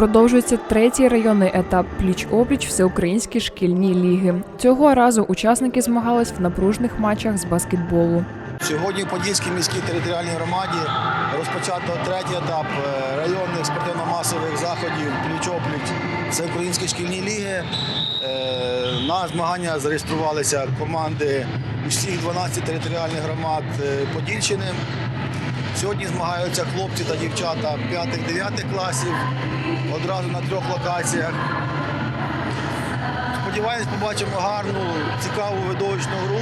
Продовжується третій районний етап пліч-опліч всеукраїнські шкільні ліги. Цього разу учасники змагались в напружних матчах з баскетболу. Сьогодні в Подільській міській територіальній громаді розпочато третій етап е, районних спортивно-масових заходів пліч-опліч Всеукраїнські шкільні ліги. Е, На змагання зареєструвалися команди усіх 12 територіальних громад е, Подільщини. Сьогодні змагаються хлопці та дівчата 5-9 класів одразу на трьох локаціях. Сподіваюсь, побачимо гарну, цікаву видовищну гру.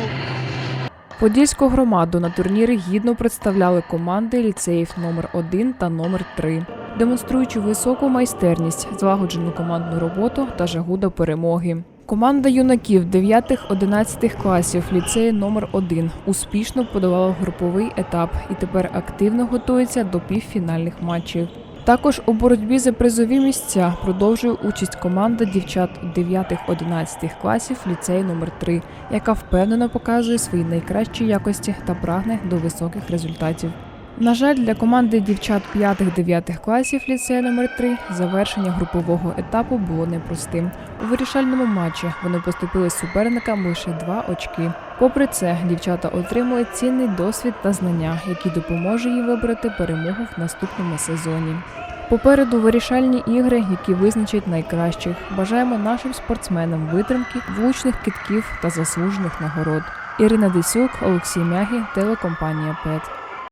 Подільську громаду на турнірі гідно представляли команди ліцеїв номер 1 та номер 3 демонструючи високу майстерність, злагоджену командну роботу та жагу до перемоги. Команда юнаків 9-11 класів ліцею номер 1 успішно подолала груповий етап і тепер активно готується до півфінальних матчів. Також у боротьбі за призові місця продовжує участь команда дівчат 9-11 класів ліцею номер 3 яка впевнено показує свої найкращі якості та прагне до високих результатів. На жаль, для команди дівчат 5-9 класів ліцею номер 3 завершення групового етапу було непростим. У вирішальному матчі вони поступили суперникам лише два очки. Попри це, дівчата отримали цінний досвід та знання, які допоможуть їй вибрати перемогу в наступному сезоні. Попереду вирішальні ігри, які визначать найкращих. Бажаємо нашим спортсменам витримки, влучних китків та заслужених нагород. Ірина Десюк, Олексій Мягі, телекомпанія ПЕТ.